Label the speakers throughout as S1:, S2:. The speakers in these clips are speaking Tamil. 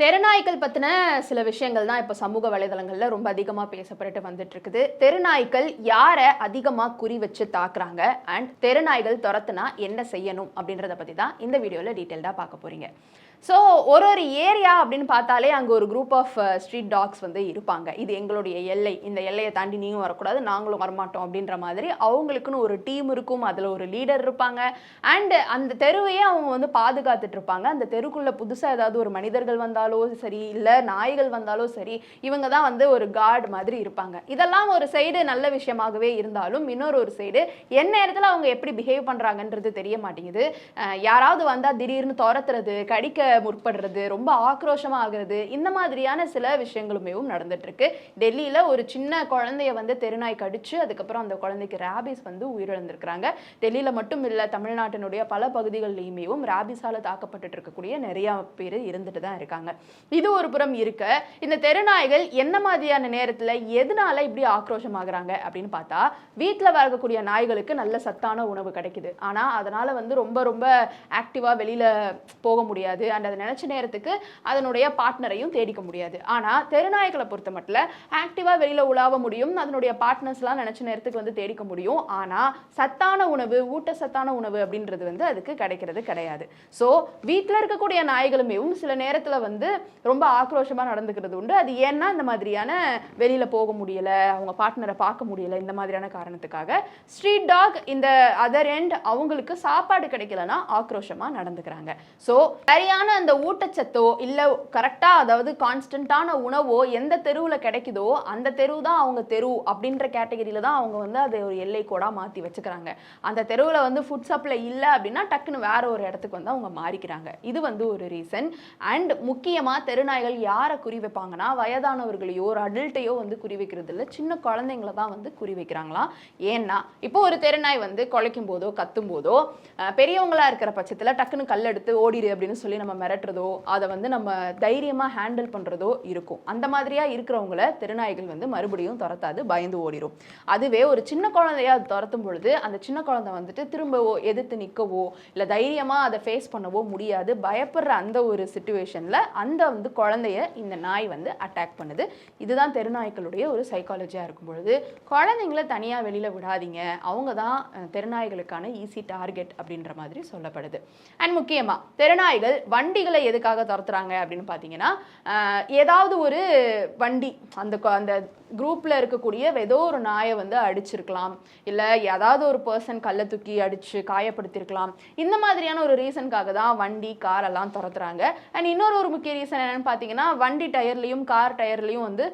S1: தெருநாய்கள் பற்றின சில விஷயங்கள் தான் இப்போ சமூக வலைதளங்களில் ரொம்ப அதிகமாக பேசப்பட்டு வந்துட்டு இருக்குது தெருநாய்கள் யாரை அதிகமாக குறி வச்சு தாக்குறாங்க? அண்ட் தெருநாய்கள் துரத்துனா என்ன செய்யணும் அப்படின்றத பற்றி தான் இந்த வீடியோவில் டீட்டெயில்டாக பார்க்க போகிறீங்க ஸோ ஒரு ஒரு ஏரியா அப்படின்னு பார்த்தாலே அங்கே ஒரு குரூப் ஆஃப் ஸ்ட்ரீட் டாக்ஸ் வந்து இருப்பாங்க. இது எங்களுடைய எல்லை. இந்த எல்லையை தாண்டி நீயும் வரக்கூடாது நாங்களும் வரமாட்டோம் அப்படின்ற மாதிரி அவங்களுக்குன்னு ஒரு டீம் இருக்கும். அதில் ஒரு லீடர் இருப்பாங்க. அண்டு அந்த தெருவையே அவங்க வந்து பாதுகாத்துட்டு இருப்பாங்க. அந்த தெருக்குள்ளே புதுசாக ஏதாவது ஒரு மனிதர்கள் வந்தாலோ சரி இல்லை நாய்கள் வந்தாலோ சரி இவங்க தான் வந்து ஒரு கார்டு மாதிரி இருப்பாங்க. இதெல்லாம் ஒரு சைடு நல்ல விஷயமாகவே இருந்தாலும் இன்னொரு ஒரு சைடு என்ன நேரத்தில் அவங்க எப்படி பிஹேவ் பண்ணுறாங்கன்றது தெரிய மாட்டேங்குது. யாராவது வந்தால் திடீர்னு துரத்துறது கடிக்க முற்படுறது ரொம்ப ஆக்ரோஷமாக ஆகுறது இந்த மாதிரியான சில விஷயங்களுமே நடந்துட்டுருக்கு. டெல்லியில் ஒரு சின்ன குழந்தைய வந்து தெருநாய் கடிச்சு அதுக்கப்புறம் அந்த குழந்தைக்கு ரேபிஸ் வந்து உயிரிழந்திருக்கிறாங்க. டெல்லியில் மட்டும் இல்லை தமிழ்நாட்டினுடைய பல பகுதிகளிலுமேவும் ரேபிஸால் தாக்கப்பட்டு இருக்கக்கூடிய நிறைய பேர் இருந்துட்டு தான் இருக்காங்க. இது ஒரு புறம் இருக்க இந்த தெருநாய்கள் என்ன மாதிரியான நேரத்தில் எதனால இப்படி ஆக்ரோஷமாகறாங்க அப்படின்னு பார்த்தா வீட்டில் வளர்க்கக்கூடிய நாய்களுக்கு நல்ல சத்தான உணவு கிடைக்குது. ஆனால் அதனால் வந்து ரொம்ப ரொம்ப ஆக்டிவாக வெளியில் போக முடியாது. அண்ட் அது நினைச்ச நேரத்துக்கு அதனுடைய பார்ட்னரையும் தேடிக்க முடியாது. ஆனா தெருநாய்களை பொறுத்த மட்டும் ஆக்டிவாக வெளியில் உலாவ முடியும் அதனுடைய பார்ட்னர்ஸ்லாம் நினச்ச நேரத்துக்கு வந்து தேடிக்க முடியும். ஆனால் சத்தான உணவு ஊட்டச்சத்தான உணவு அப்படின்றது வந்து அதுக்கு கிடைக்கிறது கிடையாது. ஸோ வீட்டில் இருக்கக்கூடிய நாய்களுமேவும் சில நேரத்தில் வந்து ரொம்ப ஆக்ரோஷமாக நடந்துக்கிறது உண்டு. அது ஏன்னா இந்த மாதிரியான வெளியில் போக முடியல அவங்க பார்ட்னரை பார்க்க முடியல இந்த மாதிரியான காரணத்துக்காக ஸ்ட்ரீட் டாக் இந்த அதர் எண்ட் அவங்களுக்கு சாப்பாடு கிடைக்கலன்னா ஆக்ரோஷமாக நடந்துக்கிறாங்க. ஸோ சரியான அந்த ஊட்டச்சத்தோ இல்லை கரெக்டாக அதாவது கான்ஸ்டன்ட்டான உணவோ எந்த தெருவில் கிடைக்குதோ அந்த தெரு தான் அவங்க தெரு அப்படின்ற கேட்டகரியில் தான் அவங்க வந்து அதை ஒரு எல்லை கோடாக மாற்றி வச்சுக்கிறாங்க. அந்த தெருவில் வந்து ஃபுட் சப்ளை இல்லை அப்படின்னா டக்குன்னு வேற ஒரு இடத்துக்கு வந்து அவங்க மாறிக்கிறாங்க. இது வந்து ஒரு ரீசன் அண்ட் முக்கியமாக தெருநாய்கள் யாரை குறி வைப்பாங்கன்னா வயதானவர்களையோ ஒரு அடல்ட்டையோ வந்து குறி வைக்கிறது இல்லை. சின்ன குழந்தைங்கள தான் வந்து குறி வைக்கிறாங்களாம் ஏன்னா இப்போ ஒரு தெருநாய் வந்து குலைக்கும் போதோ கத்தும் போதோ பெரியவங்களாக இருக்கிற பட்சத்தில் டக்குன்னு கல் எடுத்து ஓடிடு அப்படின்னு சொல்லி நம்ம மிரட்டுறதோ அதை வந்து நம்ம தைரியமாக ஹேண்டில் பண்ணுறதோ இருக்கும். அந்த மாதிரியாக இருக்கிறவங்கள தெருநாய்கள் வந்து மறுபடியும் துரத்தாது பயந்து ஓடிடும் அதுவே ஒரு சின்ன குழந்தையாக அது துரத்தும் பொழுது அந்த சின்ன குழந்தை வந்துட்டு திரும்பவோ எதிர்த்து நிற்கவோ இல்லை தைரியமாக அதை ஃபேஸ் பண்ணவோ முடியாது. பயப்படுற அந்த ஒரு சுச்சுவேஷனில் அந்த வந்து குழந்தைய இந்த நாய் வந்து அட்டாக் பண்ணுது. இதுதான் தெருநாய்களுடைய ஒரு சைக்காலஜியாக இருக்கும் பொழுது குழந்தைங்கள தனியாக வெளியில் விடாதீங்க. அவங்க தான் தெருநாய்களுக்கான ஈஸி டார்கெட் அப்படின்ற மாதிரி சொல்லப்படுது. அண்ட் முக்கியமாக தெருநாய்கள் வண்டிகளை எதுக்காக துரத்துறாங்க அப்படின்னு பார்த்தீங்கன்னா ஏதாவது ஒரு வண்டி அந்த அந்த குரூப்பில் இருக்கக்கூடிய ஏதோ ஒரு நாயை வந்து அடிச்சிருக்கலாம். இல்லை ஏதாவது ஒரு பர்சன் கல்லை தூக்கி அடித்து காயப்படுத்தியிருக்கலாம் இந்த மாதிரியான ஒரு ரீசனுக்காக தான் வண்டி கார் எல்லாம் துரத்துறாங்க. அண்ட் இன்னொரு ஒரு முக்கிய ரீசன் என்னென்னு பார்த்தீங்கன்னா வண்டி டயர்லேயும் கார் டயர்லேயும் வந்து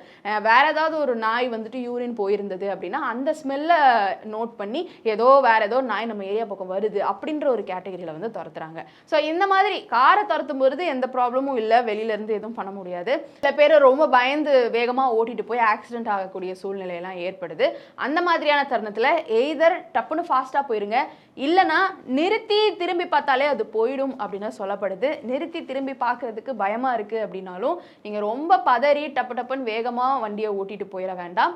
S1: வேறு ஏதாவது ஒரு நாய் வந்துட்டு யூரின் போயிருந்தது அப்படின்னா அந்த ஸ்மெல்லை நோட் பண்ணி ஏதோ வேறு ஏதோ நாய் நம்ம ஏரியா பக்கம் வருது அப்படின்ற ஒரு கேட்டகரியில் வந்து துரத்துறாங்க. ஸோ இந்த மாதிரி காரை கடத்தும் பொழுது எந்த ப்ராப்ளமும் இல்லை. வெளியிலேருந்து எதுவும் பண்ண முடியாது. சில பேர் ரொம்ப பயந்து வேகமாக ஓட்டிட்டு போய் ஆக்சிடென்ட் ஆகக்கூடிய சூழ்நிலையெல்லாம் ஏற்படுது. அந்த மாதிரியான தருணத்தில் எய்தர் டப்புன்னு ஃபாஸ்ட்டாக போயிருங்க. இல்லைன்னா நிறுத்தி திரும்பி பார்த்தாலே அது போயிடும் அப்படின்னு சொல்லப்படுது. நிறுத்தி திரும்பி பார்க்கறதுக்கு பயமாக இருக்குது அப்படின்னாலும் நீங்கள் ரொம்ப பதறி டப்பு டப்புன்னு வேகமாக வண்டியை ஓட்டிட்டு போயிட வேண்டாம்.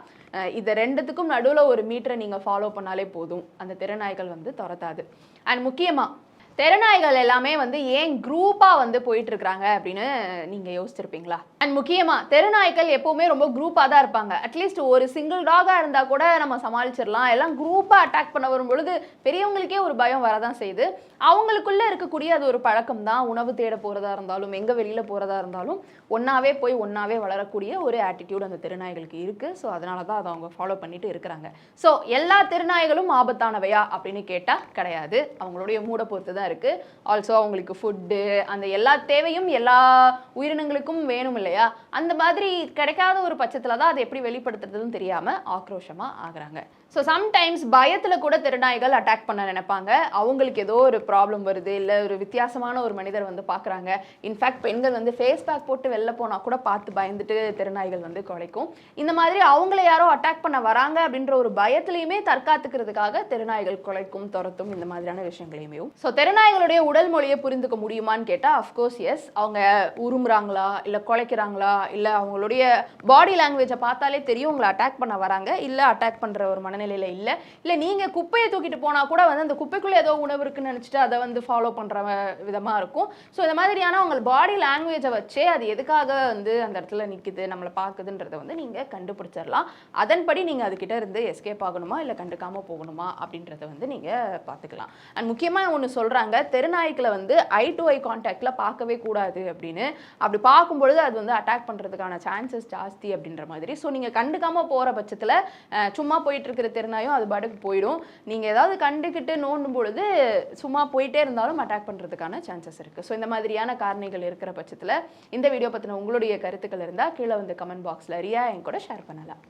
S1: இதை ரெண்டுத்துக்கும் நடுவில் ஒரு மீட்டரை நீங்கள் ஃபாலோ பண்ணாலே போதும். அந்த திறனாய்கள் வந்து துரத்தாது. அண்ட் முக்கியமாக தெருநாய்கள் எல்லாமே வந்து ஏன் குரூப்பாக வந்து போயிட்டு இருக்கிறாங்க அப்படின்னு நீங்கள் யோசிச்சிருப்பீங்களா? அண்ட் முக்கியமாக தெருநாய்கள் எப்போவுமே ரொம்ப குரூப்பாக தான் இருப்பாங்க. அட்லீஸ்ட் ஒரு சிங்கிள் டாகாக இருந்தால் கூட நம்ம சமாளிச்சிடலாம். எல்லாம் குரூப்பாக அட்டாக் பண்ண வரும்பொழுது பெரியவங்களுக்கே ஒரு பயம் வரதான் செய்யுது. அவங்களுக்குள்ளே இருக்கக்கூடிய அது ஒரு பழக்கம் தான். உணவு தேட போகிறதா இருந்தாலும் எங்கே வெளியில் போகிறதா இருந்தாலும் ஒன்றாவே போய் ஒன்றாவே வளரக்கூடிய ஒரு ஆட்டிடியூட் அந்த தெருநாய்களுக்கு இருக்குது ஸோ அதனால தான் அதை அவங்க ஃபாலோ பண்ணிட்டு இருக்கிறாங்க. ஸோ எல்லா தெருநாய்களும் ஆபத்தானவையா அப்படின்னு கேட்டால் கிடையாது. அவங்களுடைய மூடை பொறுத்து தான் இருக்குது ஆல்சோ அவங்களுக்கு ஃபுட்டு அந்த எல்லா தேவையும் எல்லா உயிரினங்களுக்கும் வேணும் இல்லையா? அந்த மாதிரி கிடைக்காத ஒரு பட்சத்தில் தான் அதை எப்படி வெளிப்படுத்துறதுன்னு தெரியாமல் ஆக்ரோஷமாக ஆகுறாங்க. ஸோ சம்டைம்ஸ் பயத்தில் கூட திருநாய்கள் அட்டாக் பண்ண நினைப்பாங்க. அவங்களுக்கு ஏதோ ஒரு ப்ராப்ளம் வருது இல்லை ஒரு வித்தியாசமான ஒரு மனிதர் வந்து பார்க்குறாங்க இன்ஃபேக்ட் பெண்கள் வந்து ஃபேஸ் பேக் போட்டு வெளில போனால் கூட பார்த்து பயந்துட்டு திருநாய்கள் வந்து குலைக்கும். இந்த மாதிரி அவங்கள யாரோ அட்டாக் பண்ண வராங்க அப்படின்ற ஒரு பயத்துலையுமே தற்காத்துக்கிறதுக்காக திருநாய்கள் குலைக்கும் துரத்தும் இந்த மாதிரியான விஷயங்களையுமே. ஸோ ஜனநாயகனுடைய உடல் மொழியை புரிந்துக்க முடியுமான்னு கேட்டால் அஃப்கோர்ஸ் எஸ் அவங்க உருமுறாங்களா இல்லை குலைக்கிறாங்களா இல்லை அவங்களுடைய பாடி லாங்குவேஜை பார்த்தாலே தெரியும் உங்களை அட்டாக் பண்ண வராங்க. இல்லை அட்டாக் பண்ணுற ஒரு மனநிலையில் இல்லை. இல்லை நீங்கள் குப்பையை தூக்கிட்டு போனால் கூட வந்து அந்த குப்பைக்குள்ளே ஏதோ உணவு இருக்குன்னு நினச்சிட்டு அதை வந்து ஃபாலோ பண்ணுற விதமாக இருக்கும். ஸோ இந்த மாதிரியான உங்கள் பாடி லாங்குவேஜை வச்சே அது எதுக்காக வந்து அந்த இடத்துல நிற்குது நம்மளை பார்க்குதுன்றதை வந்து நீங்கள் கண்டுபிடிச்சிடலாம். அதன்படி நீங்கள் அதுக்கிட்ட இருந்து எஸ்கேப் ஆகணுமா இல்லை கண்டுக்காமல் போகணுமா அப்படின்றத வந்து நீங்கள் பார்த்துக்கலாம். அண்ட் முக்கியமாக ஒன்று சொல்கிறேன் சொல்கிறாங்க தெருநாய்க்களை வந்து ஐ டு ஐ கான்டாக்ட்ல பார்க்கவே கூடாது அப்படின்னு. அப்படி பார்க்கும்பொழுது அது வந்து அட்டாக் பண்ணுறதுக்கான சான்சஸ் ஜாஸ்தி அப்படின்ற மாதிரி. ஸோ நீங்கள் கண்டுக்காமல் போகிற பட்சத்தில் சும்மா போயிட்டுருக்கிற தெருநாயும் அது பாட்டுக்கு போயிடும். நீங்கள் ஏதாவது கண்டுக்கிட்டு நோண்டும் பொழுது சும்மா போயிட்டே இருந்தாலும் அட்டாக் பண்ணுறதுக்கான சான்சஸ் இருக்குது ஸோ இந்த மாதிரியான காரணிகள் இருக்கிற பட்சத்தில் இந்த வீடியோ பற்றின உங்களுடைய கருத்துக்கள் இருந்தால் கீழே வந்து கமெண்ட் பாக்ஸில் ரியா என் கூட ஷேர் பண்ணலாம்.